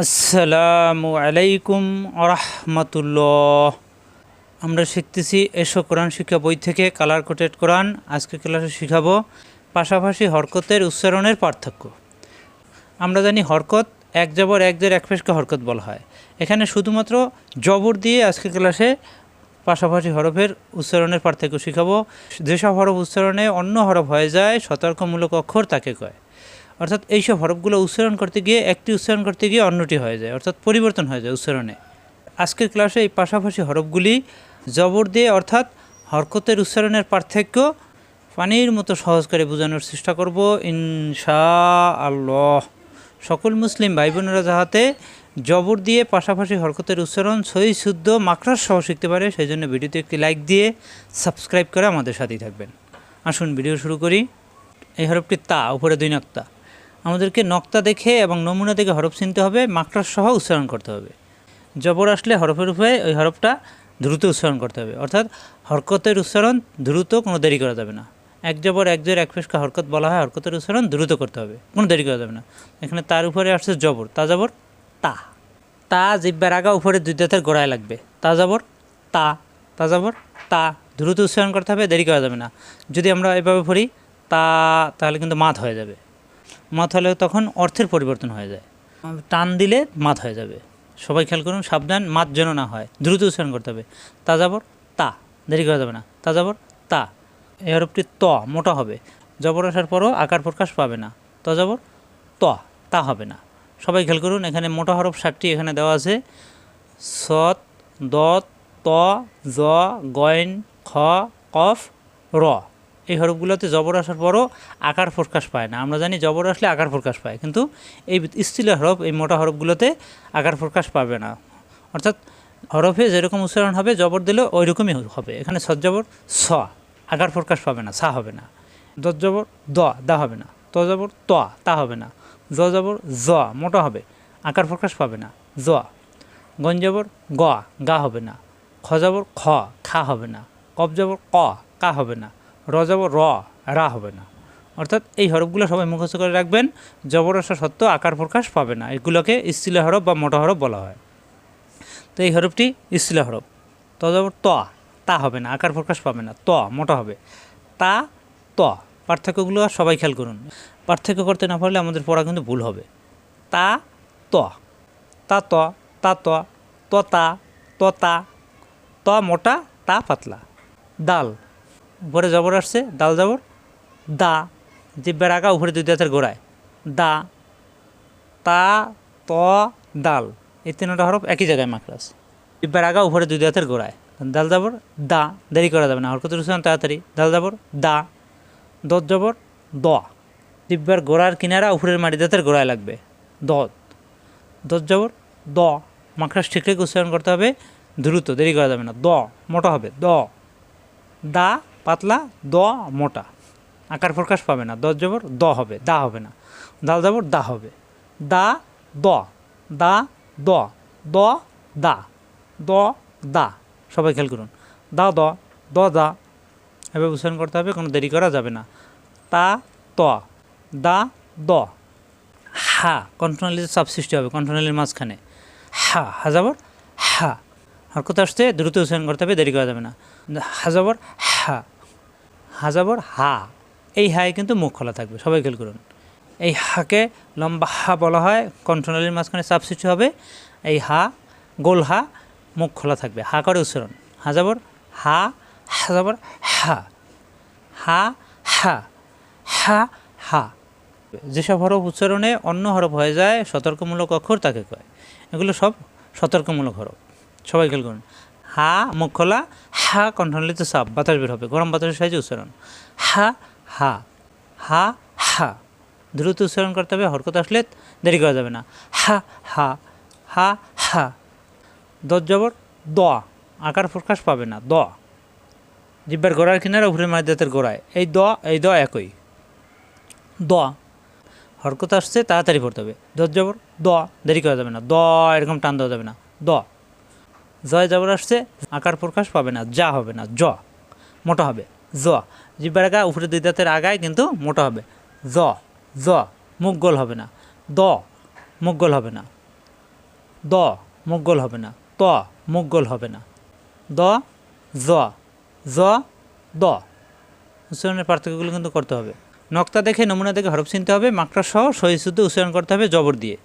আসসালামু আলাইকুম আরহামতুল্লাহ। আমরা শিখতেছি এসো কোরআন শিক্ষা বই থেকে কালার কোটেড কোরআন। আজকে ক্লাসে শিখাবো পাশাপাশি হরকতের উচ্চারণের পার্থক্য। আমরা জানি হরকত এক জবর এক জের এক ফেসকে হরকত বলা হয়। এখানে শুধুমাত্র জবর দিয়ে আজকে ক্লাসে পাশাপাশি হরফের উচ্চারণের পার্থক্য শিখাবো। যেসব হরফ উচ্চারণে অন্য হরফ হয়ে যায়, সতর্কমূলক অক্ষর তাকে কয়। অর্থাৎ এইসব হরফগুলো উচ্চারণ করতে গিয়ে একটি উচ্চারণ করতে গিয়ে অন্যটি হয়ে যায়, অর্থাৎ পরিবর্তন হয়ে যায় উচ্চারণে। আজকের ক্লাসে এই পাশাপাশি হরফগুলি জবর দিয়ে অর্থাৎ হরকতের উচ্চারণের পার্থক্য পানির মতো সহজ করে বোঝানোর চেষ্টা করব। ইনশা আল্লাহ সকল মুসলিম ভাই বোনেরা যাহাতে জবর দিয়ে পাশাপাশি হরকতের উচ্চারণ সহি শুদ্ধ মাকড়ার সহ শিখতে পারে, সেই জন্য ভিডিওতে একটি লাইক দিয়ে সাবস্ক্রাইব করে আমাদের সাথেই থাকবেন। আসুন, ভিডিও শুরু করি। এই হরফটি তা, উপরে দুই নক্তা। আমাদেরকে নক্তা দেখে এবং নমুনা দেখে হরফ চিনতে হবে মাকড়ার সহ উচ্চারণ করতে হবে। জবর আসলে হরফের উপরে ওই হরফটা দ্রুত উচ্চারণ করতে হবে। অর্থাৎ হরকতের উচ্চারণ দ্রুত, কোনো দেরি করা যাবে না। এক জবর, এক জোর, এক ফেসকা হরকত বলা হয়, হরকতের উচ্চারণ দ্রুত করতে হবে, কোনো দেরি করা যাবে না। এখানে তার উপরে আসছে জবর, তা জবর, তা। তা জিব্বার আগা উপরে দুই দাঁতের গোড়ায় লাগবে। তা জবর, তা। তা জবর, তা। দ্রুত উচ্চারণ করতে হবে, দেরি করা যাবে না। যদি আমরা এভাবে পড়ি, তা, তাহলে কিন্তু মাত হয়ে যাবে। মাত হলে তখন অর্থের পরিবর্তন হয়ে যায়। টান দিলে মাত হয়ে যাবে। সবাই খেয়াল করুন, সাবধান, মাত যেন না হয়। দ্রুত উচ্চারণ করতে হবে। তা যাবর তা। দেরি করা যাবে না। তা যাবর তা। এই ত, মোটা হবে। জবর আসার পরও আকার প্রকাশ পাবে না। ত যাবর ত। তা হবে না। সবাই খেয়াল করুন, এখানে মোটা হরফ ষাটটি এখানে দেওয়া আছে। সৎ দ ত, জ, গয়ন, খ, কফ, র। এই হরফগুলোতে জবর আসার পরও আকার প্রকাশ পায় না। আমরা জানি জবর আসলে আকার প্রকাশ পায়, কিন্তু এই স্টিলের হরফ, এই মোটা হরফগুলোতে আকার প্রকাশ পাবে না। অর্থাৎ হরফে যেরকম উচ্চারণ হবে, জবর দিলে ওই রকমই হবে। এখানে সজ্জবর স, আকার প্রকাশ পাবে না, সা হবে না। দজ্জবর দ, দা হবে না। ত জবর, ত, তা হবে না। জ জবর, জ, মোটা হবে, আকার প্রকাশ পাবে না। জ। গঞ্জবর গ, গা হবে না। খ জবর, খ, খা হবে না। কব জবর, ক, কা হবে না। র জবর র, রা হবে না। অর্থাৎ এই হরফগুলো সবাই মুখস্থ করে রাখবেন জবর আসা সত্ত্বেও আকার প্রকাশ পাবে না। এগুলোকে স্টিলে হরফ বা মোটা হরফ বলা হয়। তো এই হরফটি স্টিলে হরফ। ত জবর ত, তা হবে না, আকার প্রকাশ পাবে না। ত, মোটা হবে। তা, ত, পার্থক্যগুলো সবাই খেয়াল করুন। পার্থক্য করতে না পারলে আমাদের পড়া কিন্তু ভুল হবে। তা, ত। তা ত তা, ত ত, তা ত তা, ত, মোটা, তা, পাতলা। ডাল উপরে জবর আসছে, ডাল জবর। দা জিব্বার আগা উপরে দুই দাঁতের গোড়ায়। দা, তা, ত, ডাল। এই তিনটা হরফ একই জায়গায় মাকড়াস জিব্বার আগা উপরে দুই দাঁতের গোড়ায়। ডাল যাবর দা, দেরি করা যাবে না। হরকত রুসান তাড়াতাড়ি। ডাল যাবর দা দত জবর, দ। জিব্বার গোড়ার কিনারা উপরের মাটি দাঁতের গোড়ায় লাগবে। দত দত জবর, দ। মাকড়াস ঠিকঠাক উচ্চারণ করতে হবে। দ্রুত, দেরি করা যাবে না। দ, মোটা হবে। দ। দা পাতলা, দ, মোটা। আকার প্রকাশ পাবে না। দ জবর, দ হবে, দা হবে না। দাল জবর, দা হবে। দা, দ। দা, দ। দ, দা। দ, দা। সবাই খেয়াল করুন। দা, দ। দ, দা। এভাবে উচ্চারণ করতে হবে, কোনো দেরি করা যাবে না। তা, ত। দা, দ। হা কন্ট্রোনালিতে চাপ সৃষ্টি হবে কন্ট্রোনালির মাঝখানে। হা হাজাবর হা। হরকত আসতে দ্রুত উচ্চারণ করতে হবে, দেরি করা যাবে না। হাজাবর হা। হাজাবর হা। এই হায় কিন্তু মুখ খোলা থাকবে, সবাই খেয়াল করুন। এই হাকে লম্বা হা বলা হয়, কণ্ঠনালীর মাঝখানে সৃষ্টি হবে। এই হা, গোল হা, মুখ খোলা থাকবে। হা করে উচ্চারণ। হাজাবর হা হাজাবর হা। হা হা হা হা। যেসব হরফ উচ্চারণে অন্য হরফ হয়ে যায়, সতর্কমূলক অক্ষর তাকে কয়। এগুলো সব সতর্কমূলক হরফ। সবাই খেয়াল করুন। হা, মুখ খোলা, হা, কণ্ঠনালীতে চাপ, বাতাস বের হবে, গরম বাতাসের সাহায্যে উচ্চারণ। হা হা হা হা, দ্রুত উচ্চারণ করতে হবে, হরকত আসলে দেরি করা যাবে না। হা হা হা হা দশ জবর, দ, আকার প্রকাশ পাবে না, দ। জিব্বার গোড়ার কিনারে উপরে মায়ের দাঁতের গোড়ায়, এই দ এই দ একই। দ, হরকত আসছে, তাড়াতাড়ি পড়তে হবে। দশ জবর, দ, দেরি করা যাবে না, দ, এরকম টান দেওয়া যাবে না, দ। জয় জবর আসছে, আকার প্রকাশ পাবে না, যা হবে না, জ, মোটা হবে, জ জিব্বার আগা উপরে দুই দাঁতের আগায় কিন্তু মোটা হবে, জ জ, মুখ গোল হবে না, দ, মুখ গোল হবে না, দ, মুখ গোল হবে না, ত, মুখ গোল হবে না, দ, জ জ, দ। উচ্চারণের পার্থক্যগুলো কিন্তু করতে হবে। নক্তা দেখে, নমুনা দেখে হরফ চিনতে হবে, মাকড়া সহ সহি শুদ্ধ উচ্চারণ করতে হবে জবর দিয়ে।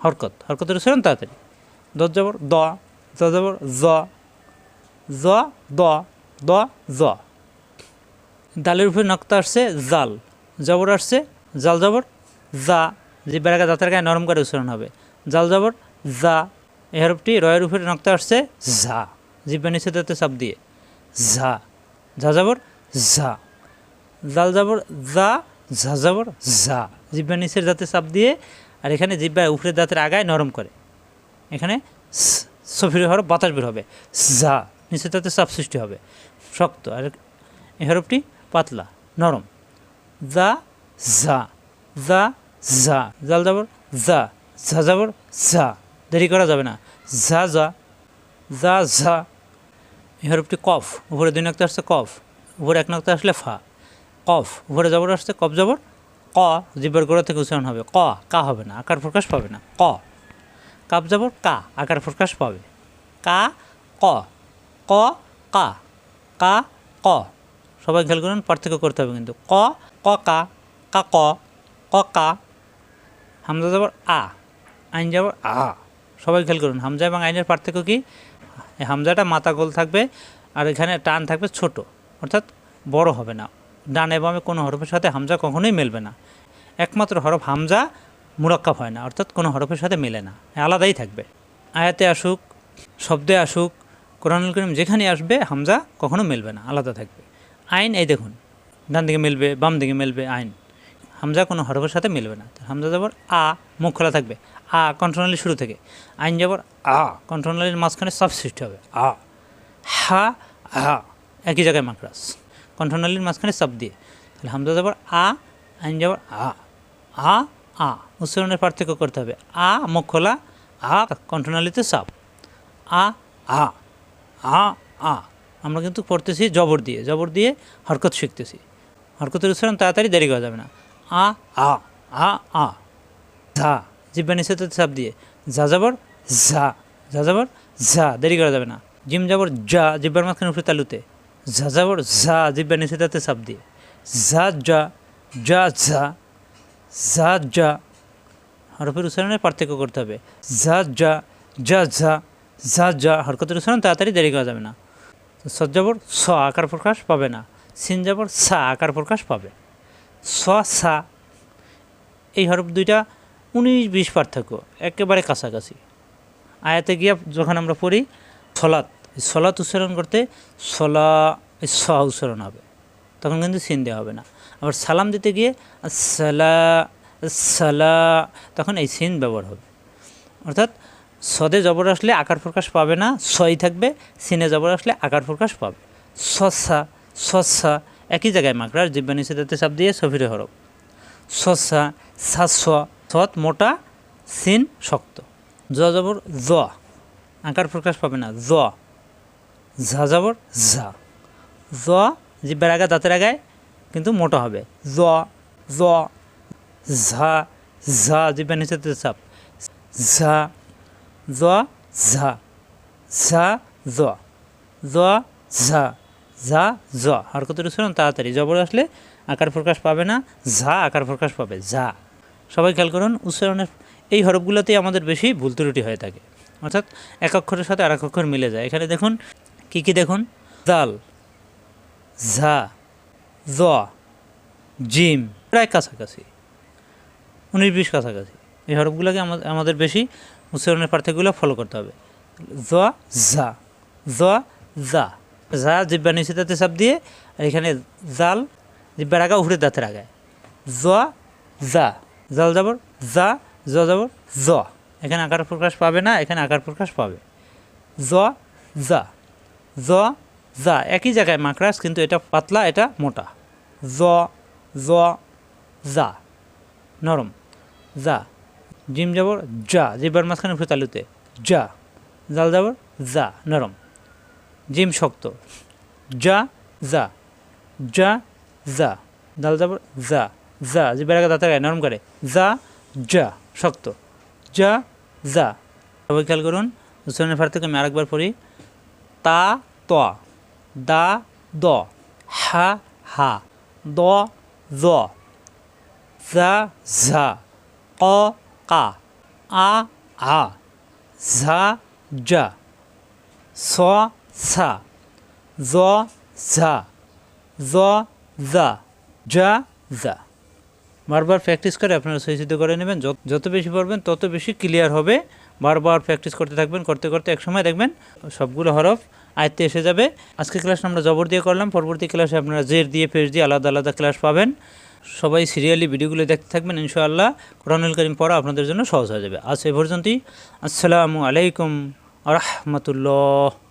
হরকত, হরকতের উচ্চারণ তাড়াতাড়ি। দ জবর, দ জ জ। জ, দ দ, জ। উপরে নক্তা আসছে, জাল। জবর আসছে, জাল জবর জা যে বেড়াকা দাঁতের গায়ে নরম করে উচ্চারণ হবে। জাল জবর জা এই রয়ের উপরে নক্তা আসছে ঝা জিব্বা নিচে দাঁতে চাপ দিয়ে ঝা ঝা জবর ঝা জাল জবর জা ঝা ঝা জিব্বা নিচের দাঁতে চাপ দিয়ে, আর এখানে জিব্বা উপরের দাঁতের আগায় নরম করে। এখানে সফির হরফ বাতাস বের হবে। ঝা নিচের তাতে চাপ সৃষ্টি হবে। শক্ত, আর এই হরফটি পাতলা, নরম। জা ঝা জা ঝা, জাল যাবর যা, ঝা যাবর ঝা, দেরি করা যাবে না। ঝা যা যা ঝা। এই হরফটি কফ, উপরে দুই নক্তা আসছে কফ, উপরে এক নক্তা আসলে ফা। কফ, উপরে জবর আসছে কফ জবর, ক জিব্বার গোড়া থেকে উচ্চারণ হবে। ক, কা হবে না, আকার প্রকাশ পাবে না। ক। কাপ জবর কা, আকার প্রকাশ পাবে। কা, ক ক, কা কা, ক। সবাই খেয়াল করুন, পার্থক্য করতে হবে কিন্তু। ক ক, কা কা, ক ক, কা। হামজা যাবর আ, আইন যাবর আ। সবাই খেয়াল করুন, হামজা এবং আইনের পার্থক্য কি? হামজাটা মাথা গোল থাকবে আর এখানে টান থাকবে ছোট। অর্থাৎ বড় হবে না। ডানে বামে কোনো হরফের সাথে হামজা কখনোই মেলবে না। একমাত্র হরফ হামজা মুরাক্কাব হয় না, অর্থাৎ কোনো হরফের সাথে মেলে না। আলাদাই থাকবে। আয়াতে আসুক, শব্দে আসুক, কোরআনুল করিম যেখানে আসবে, হামজা কখনো মেলবে না, আলাদা থাকবে। আইন, এই দেখুন, ডান দিকে মিলবে, বাম দিকে মিলবে আইন। হামজা কোনো হরফের সাথে মিলবে না। হামজা যাবর আ, মুখ খোলা থাকবে। আ কন্ট্রোনালি শুরু থেকে। আইন যাবর আ কন্ট্রোনালির মাঝখানে সব সৃষ্টি হবে। আ, হা হা একই জায়গায় মাকড়াস কণ্ঠনালীর মাঝখানে সব দিয়ে। তাহলে হামজা যাবর আ, আইন যাবর আ। আ আ, উচ্চারণের পার্থক্য করতে হবে। আ খোলা, আ, কণ্ঠনালীতে সাপ। আ আ আ আ। আমরা কিন্তু পড়তেছি জবর দিয়ে জবর দিয়ে হরকত শিখতেছি। হরকতের উচ্চারণ তাড়াতাড়ি দেরি করা যাবে না। আ আ আ আ। ঝা, জিব্বা তো চাপ দিয়ে। যা যাবর ঝা। যা যাবর ঝা, দেরি করা যাবে না। জিম যাবর যা জিব্বার মাঝখানে উপরে তালুতে। ঝা যাবর ঝা, জিব্বা নিচে তাতে চাপ দিয়ে। ঝা যা যা ঝা। ঝা যা হরফের উচ্চারণের পার্থক্য করতে হবে। ঝা যা যা ঝা ঝা যা হরকতের উচ্চারণ তাড়াতাড়ি দেরি করা যাবে না। সজ্জাবর স আকার প্রকাশ পাবে না। সিন যাবর সা আকার প্রকাশ পাবে। স, সা। এই হরফ দুইটা উনিশ বিশ পার্থক্য। একেবারে কাছাকাছি। আয়াতে গিয়া যখন আমরা পড়ি, সলাৎ। সলাৎ উচ্চারণ করতে সলা স উচ্চারণ হবে। তখন কিন্তু সিন দেওয়া হবে না। আবার সালাম দিতে গিয়ে সালা সালা তখন এই সিন ব্যবহার হবে। অর্থাৎ সদে জবর আসলে আকার প্রকাশ পাবে না, সই থাকবে, সিনে জবর আসলে আকার প্রকাশ পাবে। সসা সসা, একই জায়গায় মাকড়ার জিব্বা নিচে দাঁতে চাপ দিয়ে সফিরে হরফ। সসা সাস সৎ, মোটা, সিন শক্ত। জ জবর, জ। আকার প্রকাশ পাবে না, জ। ঝা জবর, ঝা। জ জিব্বার আগায় দাঁতের আগায় কিন্তু মোটা হবে। জ জ, ঝা ঝা, জিব্বার নিচে চাপ। ঝা, জ, ঝা ঝা, জ জ, ঝা ঝা, জ। হরকতের উচ্চারণ তাড়াতাড়ি। জবর আসলে আকার প্রকাশ পাবে না, ঝা আকার প্রকাশ পাবে, ঝা। সবাই খেয়াল করুন, উচ্চারণের এই হরফগুলোতেই আমাদের বেশি ভুল ত্রুটি হয়ে থাকে। অর্থাৎ এক অক্ষরের সাথে আরেক অক্ষর মিলে যায়। এখানে দেখুন, কি কি দেখুন? দাল ঝা, জ, জিম, প্রায় কাছাকাছি উনিশ বিশ কাছাকাছি। এই হরফগুলোকে আমাদের বেশি উচ্চারণের পার্থক্যগুলো ফলো করতে হবে। জ, ঝা, জ জা যা জিব্বা নিচে দাঁতে চাপ দিয়ে এখানে জাল জিব্বার আগা উপরে দাঁতের আগায় জ যা জাল যাবর যা জ যাবর জ এখানে আকার প্রকাশ পাবে না, এখানে আকার প্রকাশ পাবে। জ যা জ যা, একই জায়গায় মাকড়াস, কিন্তু এটা পাতলা, এটা মোটা। জ জ, যা, নরম। যা, জিম যাবর যা জিব্বার মাঝখানে উপরে তালুতে। যা, জাল যাবর যা, নরম। জিম শক্ত। যা যা যা যা দাল যাবর যা যা জিব্বার আগে দাঁতের গায়ে নরম করে। যা যা, শক্ত। যা যা। খেয়াল করুন উচ্চারণের পার্থক্য আমি আরেকবার পড়ি, তা, ত। দা, দ। হা হা। দ, জ। যা ঝা ক কা। আ আ। ঝা যা। স সা জ, ঝা। জ জা যা যা। বারবার প্র্যাকটিস করে আপনারা সহিত করে নেবেন। যত বেশি পড়বেন, তত বেশি ক্লিয়ার হবে। বারবার প্র্যাকটিস করতে থাকবেন, করতে করতে একসময় দেখবেন সবগুলো হরফ আয়ত্তে এসে যাবে। আজকে ক্লাস আমরা জবর দিয়ে করলাম। পরবর্তী ক্লাসে আপনারা জের দিয়ে পেজ দিয়ে আলাদা আলাদা ক্লাস পাবেন। সবাই সিরিয়ালি ভিডিওগুলো দেখতে থাকবেন, ইনশাআল্লাহ। কোরআনুল করিম পড়া আপনাদের জন্য সহজ হয়ে যাবে। আজ এ পর্যন্তই। আসসালামু আলাইকুম রহমতুল্লাহ।